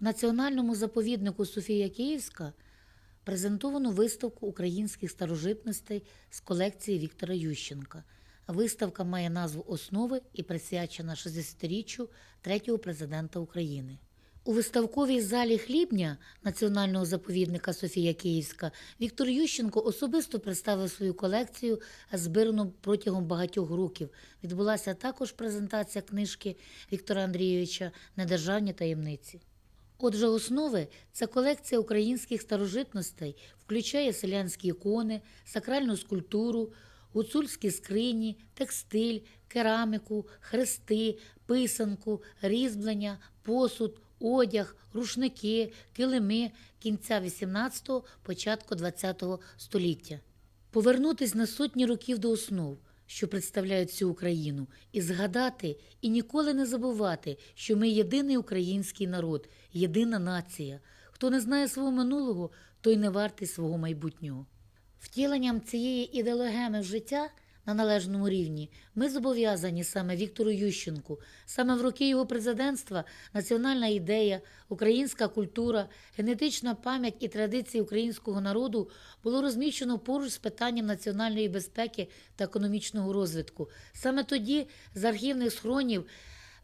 Національному заповіднику Софія Київська презентовано виставку українських старожитностей з колекції Віктора Ющенка. Виставка має назву Основи і присвячена 60-річчю третього президента України. У виставковій залі хлібня національного заповідника Софія Київська Віктор Ющенко особисто представив свою колекцію, збирану протягом багатьох років. Відбулася також презентація книжки Віктора Андрійовича Недержавні таємниці. Отже, основи це колекція українських старожитностей, включає селянські ікони, сакральну скульптуру, гуцульські скрині, текстиль, кераміку, хрести, писанку, різьблення, посуд, одяг, рушники, килими кінця 18-го, початку 20-го століття. Повернутись на сотні років до основ, що представляють цю Україну, і згадати і ніколи не забувати, що ми єдиний український народ, єдина нація. Хто не знає свого минулого, той не вартий свого майбутнього. Втіленням цієї ідеологеми в життя на належному рівні ми зобов'язані саме Віктору Ющенку. Саме в роки його президентства національна ідея, українська культура, генетична пам'ять і традиції українського народу було розміщено поруч з питанням національної безпеки та економічного розвитку. Саме тоді з архівних схронів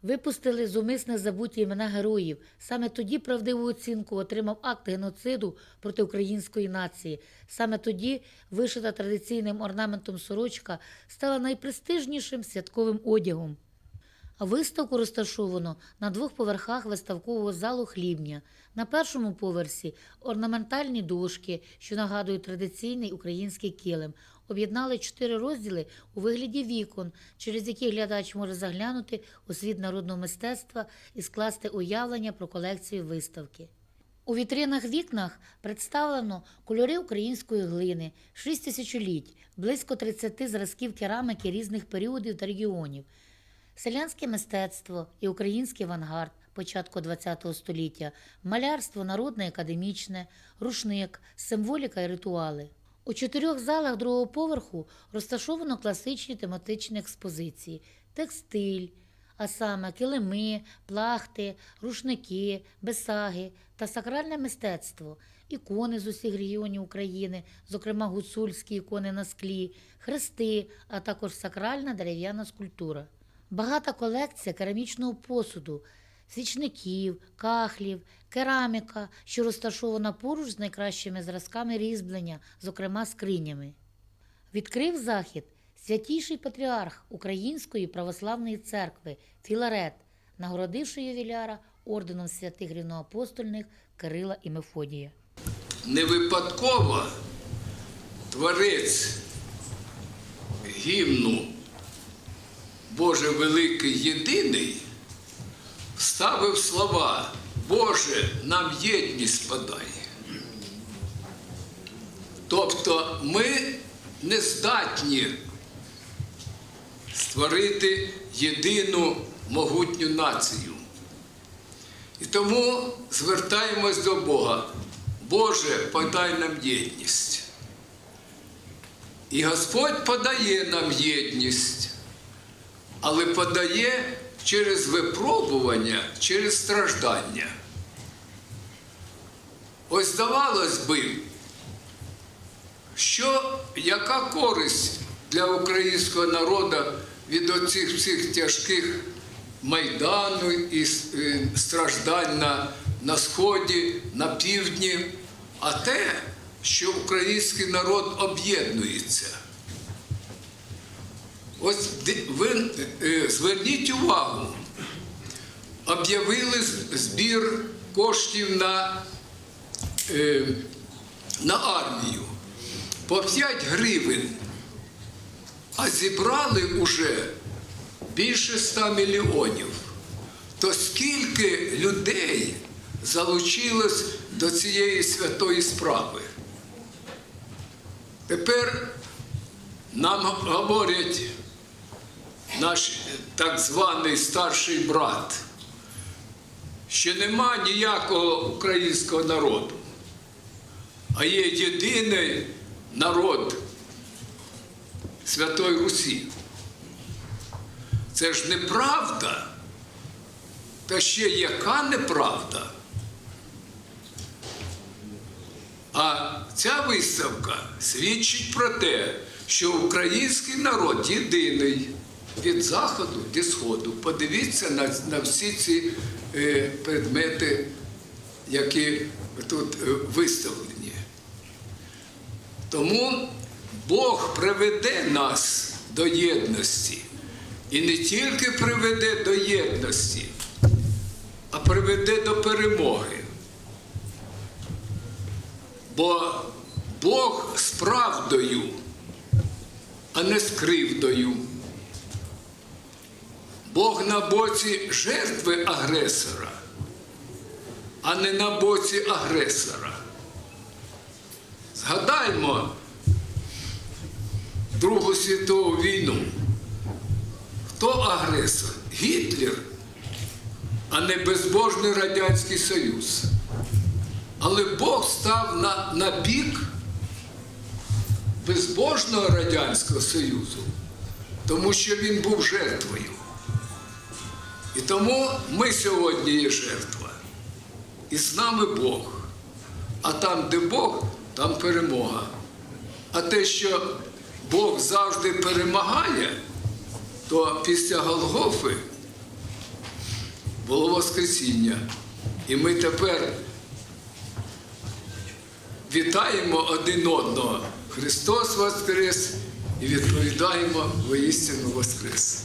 Випустили зумисне забуті імена героїв. Саме тоді правдиву оцінку отримав акт геноциду проти української нації. Саме тоді вишита традиційним орнаментом сорочка стала найпрестижнішим святковим одягом. Виставку розташовано на двох поверхах виставкового залу хлібня. На першому поверсі орнаментальні дошки, що нагадують традиційний український килим. Об'єднали чотири розділи у вигляді вікон, через які глядач може заглянути у світ народного мистецтва і скласти уявлення про колекцію виставки. У вітринах вікнах представлено кольори української глини, шість тисячоліть, близько 30 зразків кераміки різних періодів та регіонів, селянське мистецтво і український авангард початку ХХ століття, малярство народне академічне, рушник, символіка і ритуали. У чотирьох залах другого поверху розташовано класичні тематичні експозиції: текстиль, а саме килими, плахти, рушники, бесаги та сакральне мистецтво, ікони з усіх регіонів України, зокрема гуцульські ікони на склі, хрести, а також сакральна дерев'яна скульптура. Багата колекція керамічного посуду, свічників, кахлів, кераміка, що розташована поруч з найкращими зразками різьблення, зокрема скринями. Відкрив захід святійший патріарх Української православної церкви Філарет, нагородивши ювіляра орденом святих рівноапостольних Кирила і Мефодія. не випадково творець гімну Боже великий єдиний вставив слова Боже, нам єдність подай. Тобто ми не здатні створити єдину могутню націю. І тому звертаємось до Бога. Боже, подай нам єдність. І Господь подає нам єдність, але подає через випробування, через страждання. Ось здавалось би, що яка користь для українського народу від оцих всіх тяжких майдану і е, страждань на, на сході, на півдні, а те, що український народ об'єднується. Ось ви е, зверніть увагу, об'явили збір коштів на, е, на армію по 5 гривень, а зібрали уже більше 100 мільйонів. То скільки людей залучилось до цієї святої справи? Тепер нам говорять наш е, так званий старший брат, що нема ніякого українського народу, а є єдиний народ Святої Русі. Це ж неправда, та ще яка неправда. А ця виставка свідчить про те, що український народ єдиний від заходу до сходу. Подивіться на, на всі ці е, предмети, які тут е, виставлені. Тому Бог приведе нас до єдності. І не тільки приведе до єдності, а приведе до перемоги. Бо Бог з правдою, а не з кривдою. Бог на боці жертви агресора, а не на боці агресора. Згадаймо Другу світову війну. Хто агресор? Гітлер, а не безбожний Радянський Союз. Але Бог став на, на бік безбожного Радянського Союзу, тому що він був жертвою. І тому ми сьогодні є жертва. І з нами Бог. А там, де Бог, там перемога. А те, що Бог завжди перемагає, то після Голгофи було Воскресіння. І ми тепер вітаємо один одного. Христос Воскрес і відповідаємо воістину Воскрес.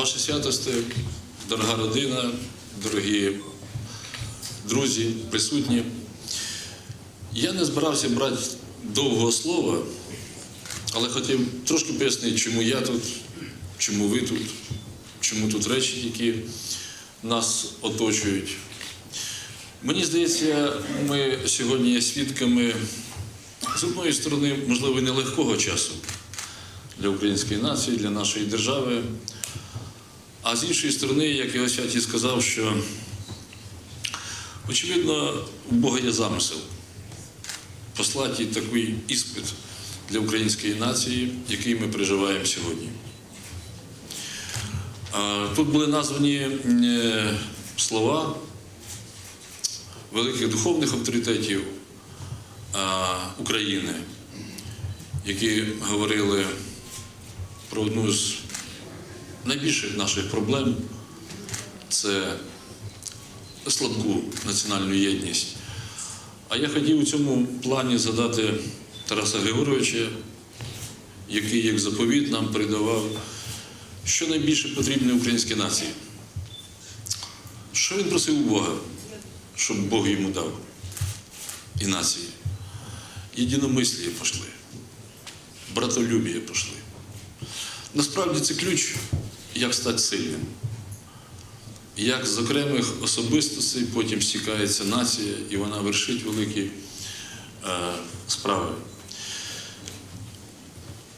Ваше святосте, дорога родина, дорогі друзі, присутні. Я не збирався брати довгого слова, але хотів трошки пояснити, чому я тут, чому ви тут, чому тут речі, які нас оточують. Мені здається, ми сьогодні є свідками з одної сторони, можливо, нелегкого часу для української нації, для нашої держави. А з іншої сторони, як його святі сказав, що очевидно, у Бога є замисел послати такий іспит для української нації, який ми переживаємо сьогодні. Тут були названі е, слова великих духовних авторитетів України, які говорили про одну з найбільших наших проблем це слабку національну єдність. А я хотів у цьому плані задати Тараса Григоровича, який як заповіт нам передавав, що найбільше потрібно українській нації. Що він просив у Бога, щоб Бог йому дав і нації? Єдиномисліє пошли, братолюбіє пошли. Насправді це ключ, як стати сильним. Як з окремих особистостей потім стікається нація, і вона вершить великі е, справи.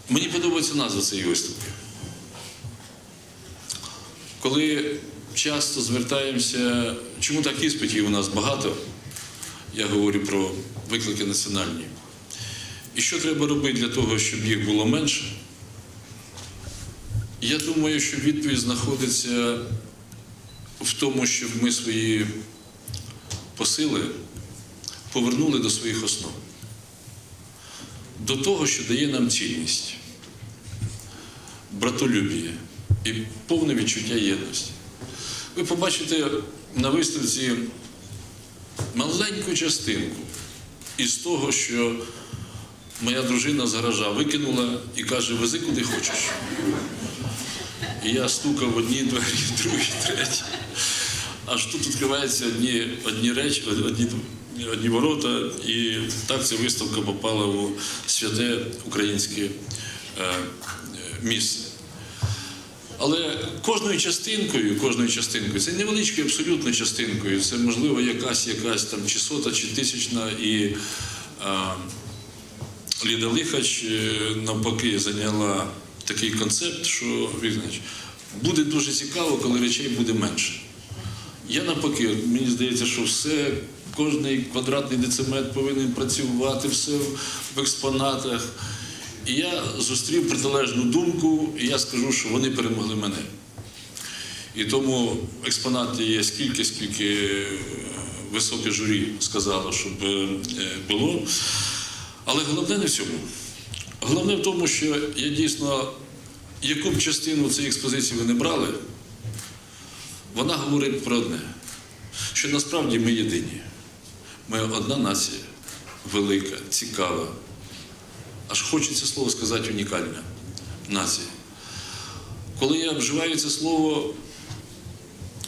Мені подобається назва цієї виставки. Коли часто звертаємося, чому так іспитів у нас багато, я говорю про виклики національні. І що треба робити для того, щоб їх було менше? Я думаю, що відповідь знаходиться в тому, щоб ми свої посили повернули до своїх основ, до того, що дає нам цінність, братолюбіє і повне відчуття єдності. Ви побачите на виставці маленьку частинку із того, що моя дружина з гаража викинула і каже, вези куди хочеш. І я стукав в одні двері, в другі, треті. Аж тут відкриваються одні, одні речі, одні, одні ворота, і так ця виставка попала у святе українське е, е, місце. Але кожною частинкою, кожною частинкою, це невеличкою абсолютно частинкою, це можливо якась якась там чи сота, чи тисячна, і а, Ліда Лихач е, навпаки зайняла такий концепт, що Вігнач, буде дуже цікаво, коли речей буде менше. Я навпаки, мені здається, що все, кожний квадратний дециметр повинен працювати, все в експонатах. І я зустрів протилежну думку, і я скажу, що вони перемогли мене. І тому експонатів є скільки, скільки е, високе журі сказало, щоб е, було. Але головне не в цьому. Головне в тому, що я дійсно, яку б частину цієї експозиції ви не брали, вона говорить про одне, що насправді ми єдині. Ми одна нація, велика, цікава. Аж хочеться слово сказати унікальна нація. Коли я вживаю це слово,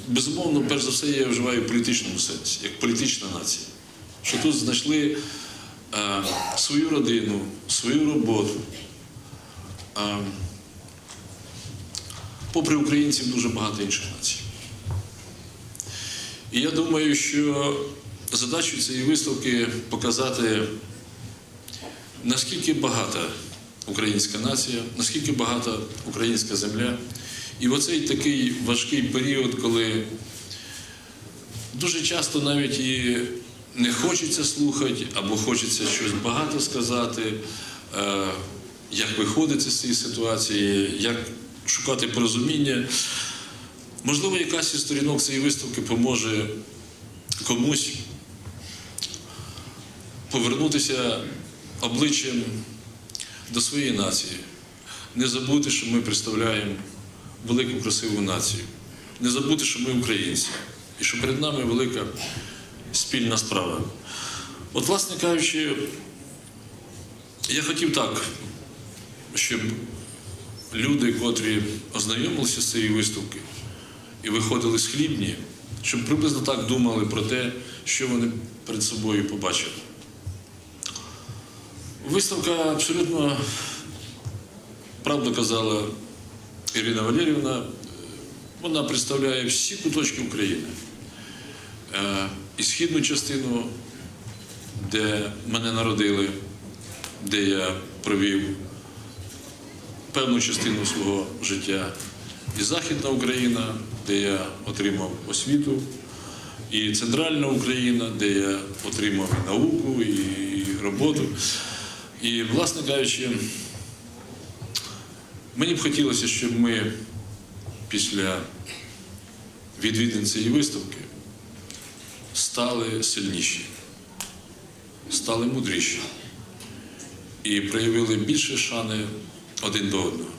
безумовно, перш за все, я вживаю в політичному сенсі, як політична нація. Що тут знайшли свою родину, свою роботу. Попри українців, дуже багато інших націй. І я думаю, що задачою цієї виставки показати, наскільки багата українська нація, наскільки багата українська земля. І в оцей такий важкий період, коли дуже часто навіть і не хочеться слухати, або хочеться щось багато сказати, е, як виходити з цієї ситуації, як шукати порозуміння. Можливо, якась із сторінок цієї виставки поможе комусь повернутися обличчям до своєї нації, не забути, що ми представляємо велику красиву націю, не забути, що ми українці, і що перед нами велика спільна справа. От, власне кажучи, я хотів так, щоб люди, котрі ознайомилися з цією виставкою і виходили з хлібні, щоб приблизно так думали про те, що вони перед собою побачили. Виставка абсолютно правду казала Ірина Валерівна. Вона представляє всі куточки України. І східну частину, де мене народили, де я провів певну частину свого життя, і Західна Україна, де я отримав освіту, і Центральна Україна, де я отримав і науку, і роботу. І, власне кажучи, мені б хотілося, щоб ми після відвідин цієї виставки стали сильніші, стали мудріші і проявили більше шани один до одного.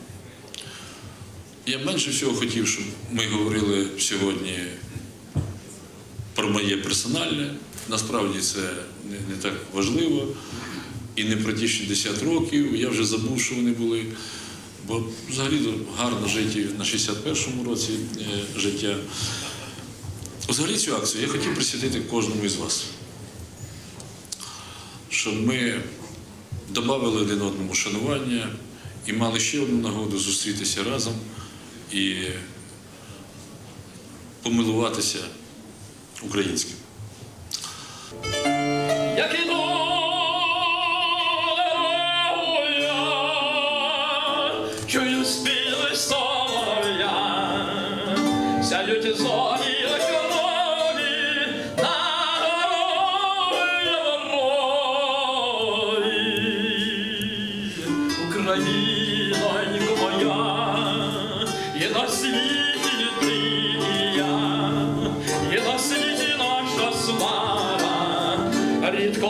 Я менше всього хотів, щоб ми говорили сьогодні про моє персональне. Насправді це не, так важливо. І не про ті 60 років. Я вже забув, що вони були. Бо взагалі гарно жити на 61-му році е, життя. Взагалі цю акцію я хотів присвятити кожному із вас. Щоб ми додали один одному шанування і мали ще одну нагоду зустрітися разом і помилуватися українським.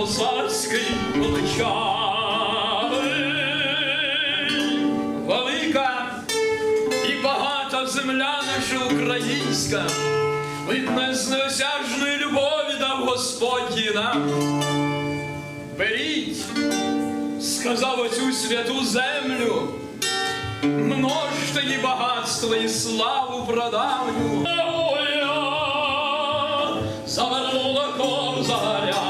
Козацький величавий. Велика і багата земля наша українська, від незносяжної любові дав Господь нам. Беріть, сказав оцю святу землю, множте її багатство і славу прадавню. Завернула кор заря,